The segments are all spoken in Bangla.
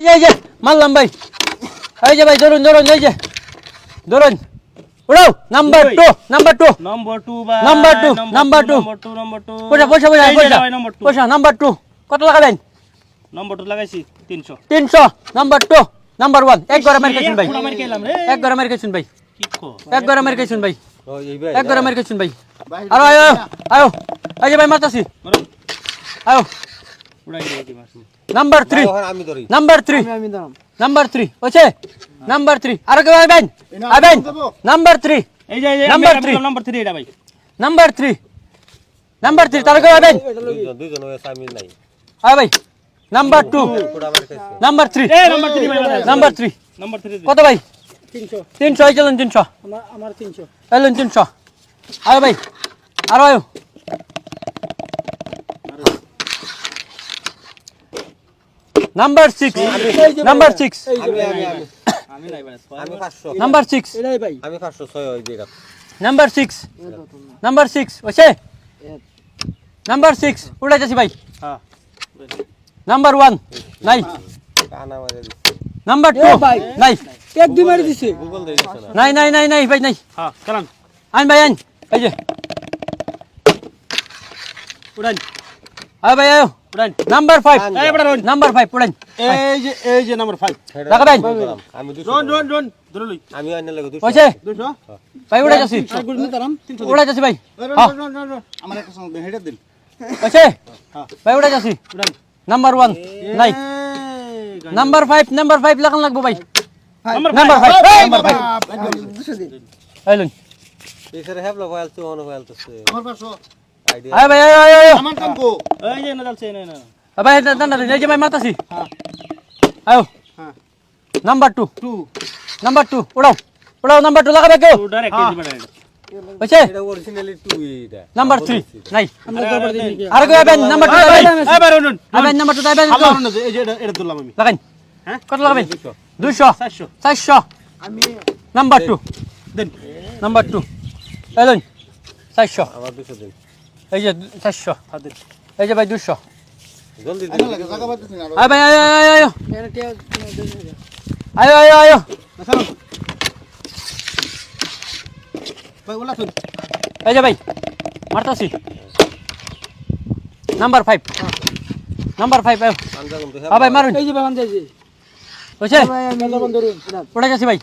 এই যে মারলাম ভাই। এই যে ভাই ধরুন ধরুন এই যে। ধরুন। উড়াও number two number two number two বা Number two, number two. Number two number two পয়সা পয়সা পয়সা পয়সা ভাই পয়সা নাম্বার টু কত লাগাবেন নম্বর টু লাগাইছি তিনশো। তিনশো নাম্বার টু নাম্বার ওয়ান এক ঘরে মার খাইছুন ভাই। এক ঘরে মার খাইছুন ভাই। এক ঘরে মার খাইছুন ভাই। এক ঘরে মার খাইছুন ভাই। আরও আয়ো আয়ো এই যে ভাই মারতাছি। মারো আয়ো উড়াই দিয়ে কি মারছি number three number three number three ওছে number three আরও কেউ আইবেন? আইবেন? নাম্বার থ্রি আমি three. নম্বর থ্রি এটা ভাই। নাম্বার থ্রি নাম্বার থ্রি তার কেউ আইবেন? দুইজন দুইজন সামিল নাই। আয় ভাই number two number three number three number three কত ভাই? তিনশো। এই চলুন তিনশো। আমার তিনশো। এলুন তিনশো। আয় ভাই আরও আয়ো। নাম্বার সিক্স নাম্বার সিক্স আমি আমি আমি আমি নাই ভাই আমি 500 নাম্বার সিক্স এটাই ভাই। আমি 500 ছয় ওই দিকে নাম্বার সিক্স নাম্বার সিক্স ওছে নাম্বার সিক্স উড়ে যাচ্ছি ভাই। হ্যাঁ নাম্বার ওয়ান নাই কানা মারে নাম্বার টু ভাই। নাই এক দুই মারি দিছে। গুগল দিয়ে দিছ নাই নাই নাই নাই ভাই নাই হ্যাঁ চালান আইন ভাই আইন। এই যে। উড়ান। আয় ভাই আয়ো। নাম্বার ফাইভ এই বড় রন নাম্বার ফাইভ পড়েন এই যে এই যে নাম্বার 5 লাগাবেন। আমি রন রন রন ধরে লই। আমি অন্য লাগে 200 ওছে 200 ভাই উড়ে যাচ্ছি। আর গুড় নিতে রাম উড়ে যাচ্ছি ভাই। রন রন রন রন আমার একটা সঙ্গে হেডে দিন। ওছে। ভাই উড়ে যাচ্ছি। নাম্বার ওয়ান নাই নাম্বার ফাইভ নাম্বার ফাইভ লাগান লাগবো ভাই। নাম্বার নাম্বার এই তো অন তো আমার আয় ভাই আয় আয় আয়। আমার কামকো এই যে না চলছে না না ভাই দাঁড়া দাঁড়া এই যে ভাই মারতাছি। হ্যাঁ। আয়ো। হ্যাঁ। Number two. 2 নাম্বার টু উড়াও। উড়াও নাম্বার টু লাগাবে কেউ? কেজি বাড়াই ওছে এটা অরিজিনালি 2 এটা। নাম্বার থ্রি নাই। আর নাম্বার টু আইবেন এই ভাই রন রন নাম্বার টু আইবেন আল্লাহ রন এই যে এটা এটা তুললাম আমি। লাগাইন হ্যাঁ? কত লাগাবেন? দুইশো 400 চারশো। আমি নাম্বার টু দেন। নাম্বার টু এলুন চারশো। আমার 200 দিন। এই যে চারশো। হাত। এই যে ভাই দুশো। জলদি আয় ভাই আয় আয় আয় আয়। এখানে টিয়া আয় আয় আয়। চলো ভাই ওলা শুন এই যে ভাই মারতাছি। নাম্বার ফাইভ নাম্বার ফাইভ আয়। হ্যাঁ ভাই মারুন। এই যে বাগান ভাই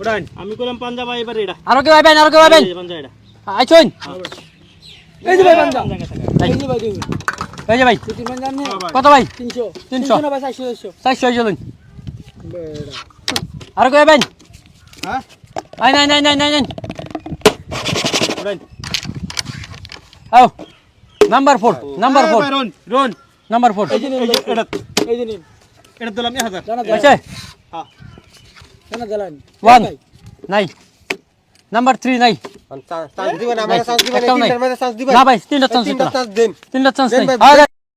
উড়ান আমি পাঞ্জাব এবার এটা। আরও কেউ আইবেন আরও কেউ আইবেন। আইছুন এই যে ভাই বান্দা। জায়গা থাকা। এই যে ভাই দিন এই যে ভাই। দুটি মান জানে কত ভাই? তিনশো। তিনশো। না ভাই চারশো চারশো। চারশো এই চলুন বেড়া। আরও কেউ আইবেন? হ্যাঁ? আই নাই নাই নাই নাই নাই উড়ান আও নাম্বার ফোর নাম্বার ফোর। রন রন নাম্বার ফোর। এই যে এটা এই যে নিন। এটা দিলাম 1000 জানা হ্যাঁ। জানা জ্বালান ওয়ান নাই নাম্বার থ্রি নাই না ভাই তিনটা চান্স তিনটা চান্স দিন তিনটা চান্স